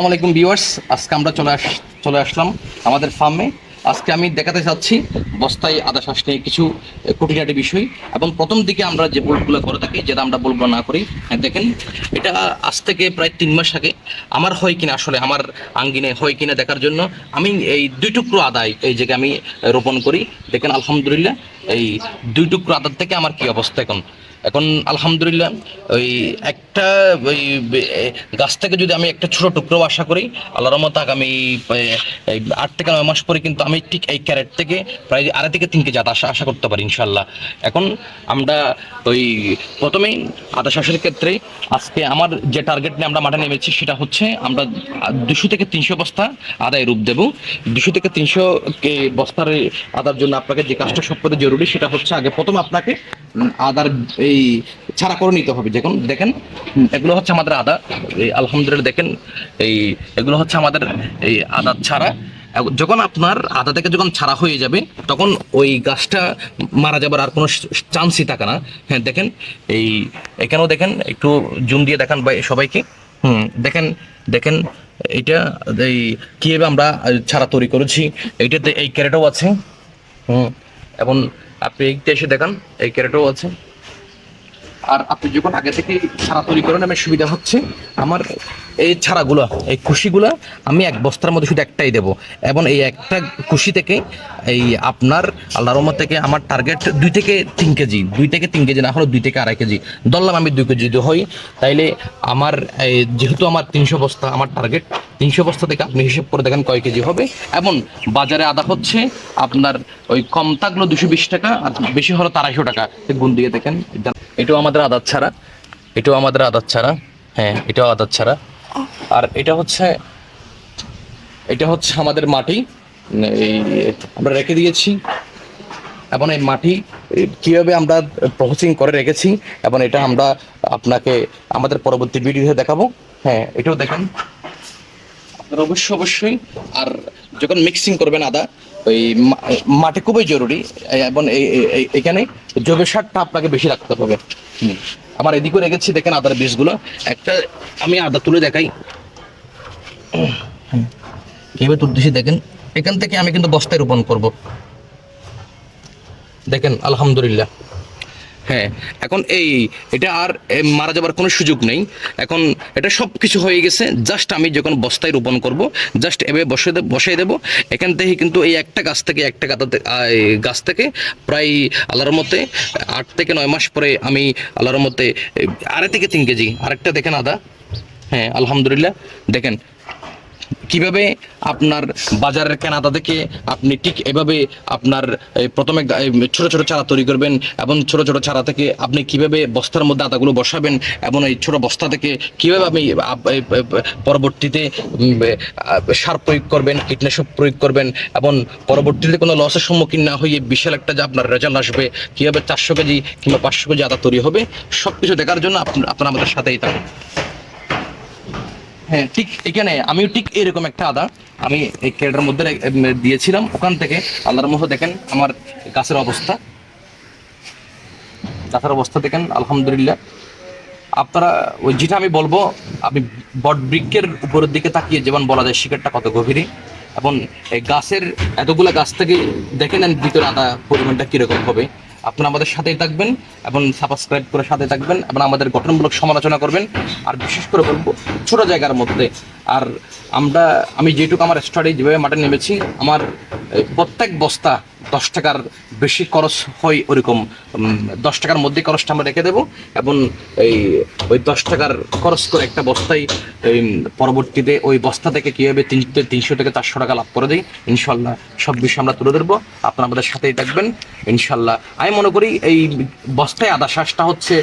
আসসালামাইকুম ভিউয়ার্স আজকে আমরা চলে আস চলে আসলাম আমাদের ফার্মে। আজকে আমি দেখাতে চাচ্ছি বস্তায় আদা শ্বাস নিয়ে কিছু খুঁটিনাটি বিষয় এবং প্রথম দিকে আমরা যে বলগুলো করে থাকি যেটা আমরা বলগুলো না করি হ্যাঁ, দেখেন এটা আজ থেকে প্রায় তিন মাস আগে আমার হয় কিনা আসলে আমার আঙ্গিনে হয় কিনা দেখার জন্য আমি এই দুই টুকরো আদায় এই জায়গায় আমি রোপণ করি। দেখেন আলহামদুলিল্লাহ এই দুই টুকরো আদার থেকে আমার কি অবস্থা এখন? এখন আলহামদুলিল্লাহ ওই একটা ওই গাছ থেকে যদি আমি একটা ছোট টুকরো আশা করি, আল্লাহর রহমত আগামী আট থেকে নয় মাস পরে কিন্তু আমি ঠিক এই ক্যারেট থেকে প্রায় আড়াই থেকে তিন কেজি আদা আশা আশা করতে পারি ইনশাল্লাহ এখন আমরা ওই প্রথমেই আদা চাষের ক্ষেত্রে আজকে আমার যে টার্গেট নিয়ে আমরা মাঠে নেমেছি সেটা হচ্ছে আমরা দুশো থেকে তিনশো বস্তা আদায় রূপ দেব। দুশো থেকে তিনশো বস্তার আদার জন্য আপনাকে যে কাজটা সবথেকে জরুরি সেটা হচ্ছে আগে প্রথম আপনাকে আদার এই ছাড়া করে নিতে হবে। দেখুন, দেখেন, এগুলো হচ্ছে আমাদের আদা। এই আলহামদুলিল্লাহ দেখেন, এই এগুলো হচ্ছে আমাদের এই আদা ছাড়া। যখন আপনার আদা থেকে যখন ছাড়া হয়ে যাবে, তখন ওই গাছটা মারা যাবার আর কোনো চান্সই থাকে না। হ্যাঁ দেখেন, এই এখানেও দেখেন, একটু জুম দিয়ে দেখান সবাইকে। হুম, দেখেন দেখেন, এইটা, এই কীভাবে আমরা ছাড়া তৈরি করেছি, এইটাতে এই ক্যারেটও আছে। হুম, এবং আপনি এইটা এসে দেখান, এই ক্যারেটও আছে। আর আপনি যখন আগে থেকে সারা তৈরি করেন আমার সুবিধা হচ্ছে। আমার এই ছাড়াগুলো, এই কুশিগুলো আমি এক বস্তার মধ্যে শুধু একটাই দেব। এবং এই একটা কুশি থেকে এই আপনার আল্লাহ রহমত থেকে আমার টার্গেট দুই থেকে তিন কেজি, দুই থেকে তিন কেজি না হলে দুই থেকে আড়াই কেজি। ধরলাম আমি দুই কেজি যদি হই তাইলে আমার, এই যেহেতু আমার তিনশো বস্তা, আমার টার্গেট তিনশো বস্তা থেকে আপনি হিসেব করে দেখেন কয় কেজি হবে। এবং বাজারে আদা হচ্ছে আপনার ওই কম থাকল দুশো বিশ টাকা, আর বেশি হলো আড়াইশো টাকা। গুণ দিয়ে দেখেন এটাও আমাদের আদার ছাড়া, এটাও আমাদের আদার ছাড়া হ্যাঁ এটাও আদার ছাড়া। আর এটা হচ্ছে এটা হচ্ছে আমাদের মাটি। এই, আমরা রেখে দিয়েছি। এবং এই মাটি কীভাবে আমরা প্রসেসিং করে রেখেছি, এবং এটা আমরা আপনাকে আমাদের পরবর্তী ভিডিওতে দেখাবো। হ্যাঁ এটাও দেখেন। অবশ্যই অবশ্যই, আর যখন মিক্সিং করবেন আদা, ওই মাটি খুবই জরুরি। এবং এখানে জৈব সারটা আপনাকে বেশি রাখতে হবে। আমার এদিকে রেখেছি, দেখেন আদার বীজগুলো একটা আমি আদা তুলে দেখাই। কীভাবে তুলতেছি দেখেন। এখান থেকে আমি কিন্তু বস্তায় রোপণ করব। দেখেন, আলহামদুলিল্লাহ। হ্যাঁ এখন এই, এটা আর মারা যাবার কোনো সুযোগ নেই। এখন এটা সব কিছু হয়ে গেছে জাস্ট আমি যখন বস্তায় রোপণ করব জাস্ট এভাবে বসে বসাই দেবো। এখান থেকে কিন্তু এই একটা গাছ থেকে, একটা এই গাছ থেকে প্রায় আল্লাহর মতে আট থেকে নয় মাস পরে আমি আল্লাহর মতে আড়াই থেকে তিন কেজি। আরেকটা দেখেন আদা। হ্যাঁ আলহামদুলিল্লাহ। দেখেন কীভাবে আপনার বাজারের কেনাটা থেকে আপনি ঠিক এভাবে আপনার প্রথমে ছোট ছোট চারা তৈরি করবেন এবং ছোট ছোট চারা থেকে আপনি কীভাবে বস্তার মধ্যে আদাগুলো বসাবেন এবং এই ছোট বস্তা থেকে কীভাবে আপনি পরবর্তীতে সার প্রয়োগ করবেন, কীটনাশক প্রয়োগ করবেন এবং পরবর্তীতে কোনো লসের সম্মুখীন না হয়ে বিশাল একটা যে আপনার রেজাল্ট আসবে, কীভাবে চারশো কেজি কিংবা পাঁচশো কেজি আদা তৈরি হবে সব কিছু দেখার জন্য আপনি- আপনারা আমাদের সাথেই থাকুন। হ্যাঁ ঠিক এখানে আমিও ঠিক এরকম একটা আদা। আমি এই ক্যারেটের মধ্যে দিয়েছিলাম। ওখান থেকে আল্লাহর মতো দেখেন আমার গাছের অবস্থা। গাছের অবস্থা দেখেন, আলহামদুলিল্লাহ। আপনারা, ওই যেটা আমি বলব, আপনি বট বৃক্ষের উপরের দিকে তাকিয়ে যেমন বলা যায় শিকারটা কত গভীরে এবং গাছের এতগুলো গাছ থেকে দেখে নেন ভিতরে আদা পরিমাণটা কীরকম হবে। আপনারা আমাদের সাথেই থাকবেন এবং সাবস্ক্রাইব করে সাথে থাকবেন এবং আমাদের গঠনমূলক সমালোচনা করবেন। আর বিশেষ করে বলব, ছোট জায়গার মধ্যে। আর আমরা, আমি যেটুকু আমার স্টাডি যেভাবে মাঠে নেমেছি, আমার প্রত্যেক বস্তা দশ টাকার বেশি খরচ হয় ওরকম দশ টাকার মধ্যে খরচটা আমরা রেখে দেবো এবং এই ওই দশ টাকার খরচ করে একটা বস্তায় এই, পরবর্তীতে ওই বস্তা থেকে কীভাবে তিন তিনশো থেকে চারশো টাকা লাভ করে দিই ইনশাল্লাহ সব বিষয় আমরা তুলে ধরবো। আপনারা আমাদের সাথেই থাকবেন ইনশাল্লাহ আমি মনে করি এই বস্তায় আদা শ্বাসটা হচ্ছে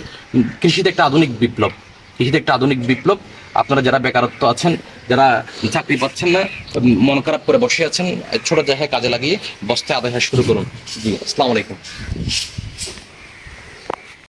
কৃষিতে একটা আধুনিক বিপ্লব। কৃষিতে একটা আধুনিক বিপ্লব। আপনারা যারা বেকারত্ব আছেন যারা চাকরি পাচ্ছেন না, মন খারাপ করে বসে আছেন, ছোট জায়গায় কাজে লাগিয়ে বসতে আদায় শুরু করুন। জি, আসসালামু আলাইকুম।